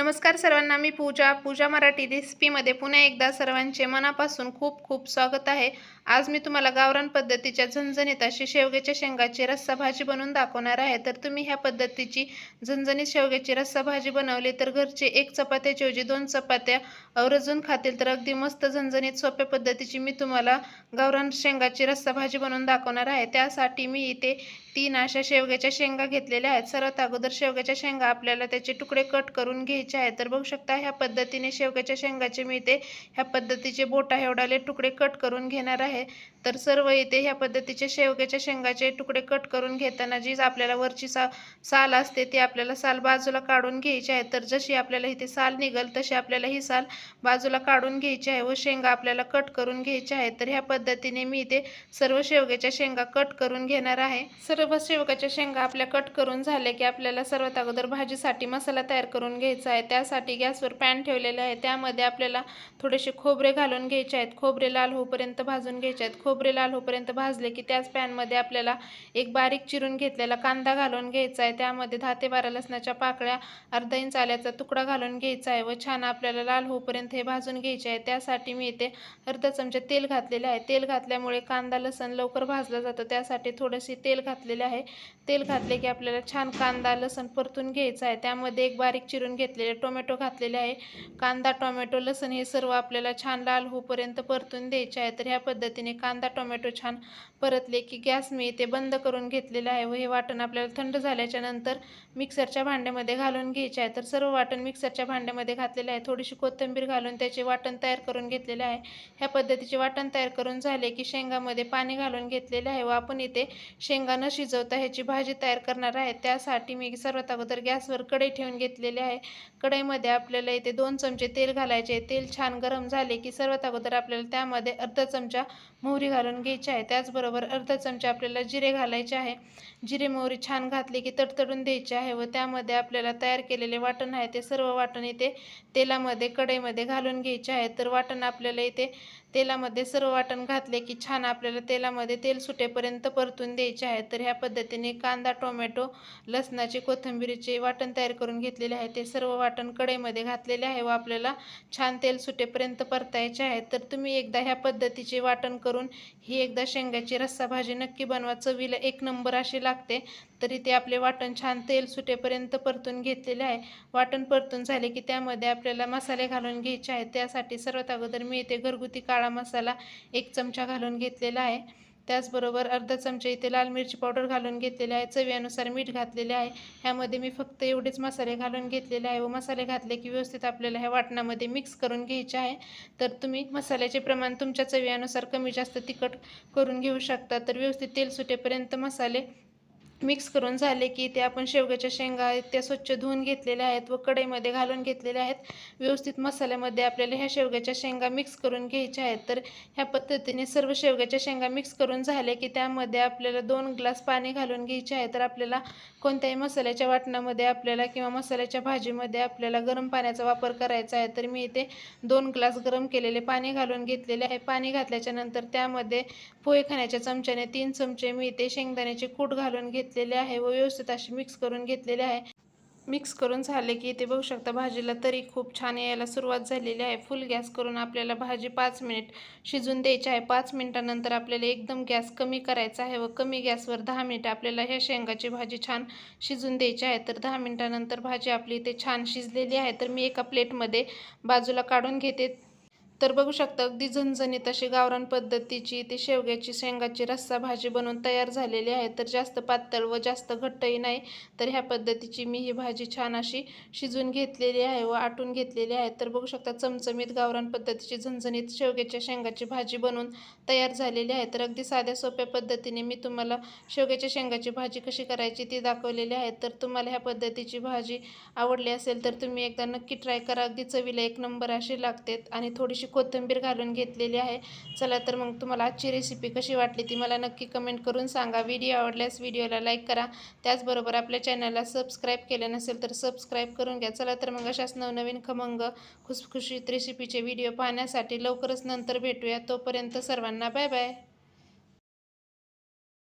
नमस्कार सर्वांना मी पूजा. पूजा मराठी रेसिपीमध्ये पुन्हा एकदा सर्वांचे मनापासून खूप खूप स्वागत आहे. आज मी तुम्हाला गावरान पद्धतीच्या झणझणीत अशी शेवग्याच्या शेंगाची रस्सा भाजी बनवून दाखवणार आहे. तर तुम्ही ह्या पद्धतीची झणझणीत शेवग्याची रस्सा भाजी बनवली तर घरचे एक चपात्याऐवजी दोन चपात्या अवरजून खातील तर अगदी मस्त झणझणीत सोप्या पद्धतीची मी तुम्हाला गावरान शेंगाची रस्सा भाजी बनवून दाखवणार आहे. त्यासाठी मी इथे तीन अशा शेवग्याच्या शेंगा घेतलेल्या आहेत. सर्वात अगोदर शेवग्याच्या शेंगा आपल्याला त्याचे तुकडे कट करून घ्यायचे आहेत तर बघू शकता ह्या पद्धतीने शेवग्याच्या शेंगाचे मी इथे ह्या पद्धतीचे बोटा एवढाले तुकडे कट करून घेणार आहे. तर सर्व इथे ह्या पद्धतीचे शेवग्याच्या शेंगाचे तुकडे कट करून घेताना जी आपल्याला वरची सा साल असते ती आपल्याला साल बाजूला काढून घ्यायची आहे. तर जशी आपल्याला इथे साल निघल तशी आपल्याला ही साल बाजूला काढून घ्यायची आहे व शेंगा आपल्याला कट करून घ्यायच्या आहे तर ह्या पद्धतीने मी इथे सर्व शेवग्याच्या शेंगा कट करून घेणार आहे. सर्व शेवग्याच्या शेंगा आपल्या कट करून झाल्या की आपल्याला सर्वात अगोदर भाजीसाठी मसाला तयार करून घ्यायचा आहे. त्यासाठी गॅसवर पॅन ठेवलेले आहे. त्यामध्ये आपल्याला थोडेसे खोबरे घालून घ्यायचे आहेत. खोबरे लाल होईपर्यंत भाजून घ्यायचे आहेत. खोबरे लाल होईपर्यंत भाजले की त्याच पॅनमध्ये आपल्याला एक बारीक चिरून घेतलेला कांदा घालून घ्यायचा आहे. त्यामध्ये दहा ते बारा लसणाच्या पाकळ्या अर्धा इंच आल्याचा तुकडा घालून घ्यायचा आहे व छान आपल्याला लाल होईपर्यंत हे भाजून घ्यायचे आहे. त्यासाठी मी इथे अर्धा चमचा तेल घातलेले आहे. तेल घातल्यामुळे कांदा लसण लवकर भाजला जातो. त्यासाठी थोडेसे तेल घातलेले आहे. तेल घातले की आपल्याला छान कांदा लसण परतून घ्यायचं आहे. त्यामध्ये एक बारीक चिरून घातलेले टोमॅटो घातलेले आहे. कांदा टोमॅटो लसूण हे सर्व आपल्याला छान लाल होईपर्यंत परतून द्यायचे आहे. तर ह्या पद्धतीने कांदा टोमॅटो छान परतले की गॅस मी इथे बंद करून घेतलेलं आहे व हे वाटण आपल्याला थंड झाल्याच्यानंतर मिक्सरच्या भांड्यामध्ये घालून घ्यायचे आहे. तर सर्व वाटण मिक्सरच्या भांड्यामध्ये घातलेले आहे. थोडीशी कोथिंबीर घालून त्याचे वाटण तयार करून घेतलेले आहे. ह्या पद्धतीचे वाटण तयार करून झाले की शेंगामध्ये पाणी घालून घेतलेले आहे व आपण इथे शेंगा न शिजवता ह्याची भाजी तयार करणार आहे. त्यासाठी मी सर्वात अगोदर गॅसवर कढई ठेवून घेतलेली आहे. कढईमध्ये आपल्याला इथे दोन चमचे तेल घालायचे तेल छान गरम झाले की सर्वात अगोदर आपल्याला त्यामध्ये अर्धा चमचा मोहरी घालून घ्यायची आहे. त्याचबरोबर अर्धा चमचा आपल्याला जिरे घालायचे आहे. जिरे मोहरी छान घातली की तडतडून द्यायची आहे व त्यामध्ये आपल्याला तयार केलेले वाटण आहे ते सर्व वाटण इथे तेलामध्ये कढईमध्ये घालून घ्यायचे आहे. तर वाटण आपल्याला इथे तेलामध्ये सर्व वाटण घातले की छान आपल्याला तेलामध्ये तेल सुटेपर्यंत परतून द्यायचे आहे. तर ह्या पद्धतीने कांदा टोमॅटो लसणाचे कोथिंबीरीचे वाटण तयार करून घेतलेले आहे. ते सर्व वाटण वाटण कढईमध्ये घातलेले आहे व आपल्याला छान तेल सुटेपर्यंत परतायचे आहे. तर तुम्ही एकदा ह्या पद्धतीचे वाटण करून ही एकदा शेंगाची रस्सा भाजी नक्की बनवा. चवीला एक नंबर अशी लागते. तरी ते आपले वाटण छान तेल सुटेपर्यंत परतून घेतलेले आहे. वाटण परतून झाले की त्यामध्ये आपल्याला मसाले घालून घ्यायचे आहेत त्यासाठी सर्वात अगोदर मी इथे घरगुती काळा मसाला एक चमचा घालून घेतलेला आहे. त्याचबरोबर अर्धा चमचा इथे लाल मिरची पावडर घालून घेतलेले आहे. चवीनुसार मीठ घातलेले आहे. ह्यामध्ये मी फक्त एवढेच मसाले घालून घेतलेले आहे व मसाले घातले की व्यवस्थित आपल्याला ह्या वाटणामध्ये मिक्स करून घ्यायचे आहे. तर तुम्ही मसाल्याचे प्रमाण तुमच्या चवीनुसार कमी जास्त तिखट करून घेऊ शकता. तर व्यवस्थित तेल सुटेपर्यंत मसाले मिक्स करून झाले की ते आपण शेवग्याच्या शेंगा आहेत त्या स्वच्छ धुवून घेतलेल्या आहेत व कढईमध्ये घालून घेतलेल्या आहेत. व्यवस्थित मसाल्यामध्ये आपल्याला ह्या शेवग्याच्या शेंगा मिक्स करून घ्यायच्या आहेत. तर ह्या पद्धतीने सर्व शेवग्याच्या शेंगा मिक्स करून झाले की त्यामध्ये आपल्याला दोन ग्लास पाणी घालून घ्यायचे आहे. तर आपल्याला कोणत्याही मसाल्याच्या वाटणामध्ये आपल्याला किंवा मसाल्याच्या भाजीमध्ये आपल्याला गरम पाण्याचा वापर करायचा आहे. तर मी इथे दोन ग्लास गरम केलेले पाणी घालून घेतलेले आहे. पाणी घातल्याच्या नंतर त्यामध्ये पोहे खाण्याच्या चमच्याने तीन चमचे मी इथे शेंगदाण्याचे कूट घालून घेत घेतलेले आहे व व्यवस्थित असे मिक्स करून घेतलेले आहे. मिक्स करून झाले की इथे बघू शकता भाजीला तरी खूप छान यायला सुरुवात झालेली आहे. फुल गॅस करून आपल्याला भाजी पाच मिनिट शिजून द्यायची आहे. पाच मिनिटानंतर आपल्याला एकदम गॅस कमी करायचा आहे व कमी गॅसवर दहा मिनिट आपल्याला ह्या शेंगाची भाजी छान शिजून द्यायची आहे. तर दहा मिनिटानंतर भाजी आपली इथे छान शिजलेली आहे. तर मी एका प्लेटमध्ये बाजूला काढून घेते. तर बघू शकता अगदी झणझणीत अशी गावरान पद्धतीची ती शेवग्याची शेंगाची रस्सा भाजी बनवून तयार झालेली आहे. तर जास्त पातळ व जास्त घट्टही नाही तर ह्या पद्धतीची मी ही भाजी छान अशी शिजून घेतलेली आहे व आटून घेतलेली आहे. तर बघू शकता चमचमीत गावरान पद्धतीची झणझणीत शेवग्याच्या शेंगाची भाजी बनवून तयार झालेली आहे. तर अगदी साध्या सोप्या पद्धतीने मी तुम्हाला शेवग्याच्या शेंगाची भाजी कशी करायची ती दाखवलेली आहे. तर तुम्हाला ह्या पद्धतीची भाजी आवडली असेल तर तुम्ही एकदा नक्की ट्राय करा. अगदी चवीला एक नंबर अशी लागते आणि थोडीशी कोथिंबीर घालून घेतलेली आहे. चला तर मग तुम्हाला आजची रेसिपी कशी वाटली ती मला नक्की कमेंट करून सांगा. व्हिडिओ आवडल्यास व्हिडिओला लाईक करा. त्याचबरोबर आपल्या चॅनलला सबस्क्राईब केलं नसेल तर सबस्क्राईब करून घ्या. चला तर मग अशाच नवनवीन खमंग खुसखुशीत रेसिपीचे व्हिडिओ पाहण्यासाठी लवकरच नंतर भेटूया. तोपर्यंत सर्वांना बाय बाय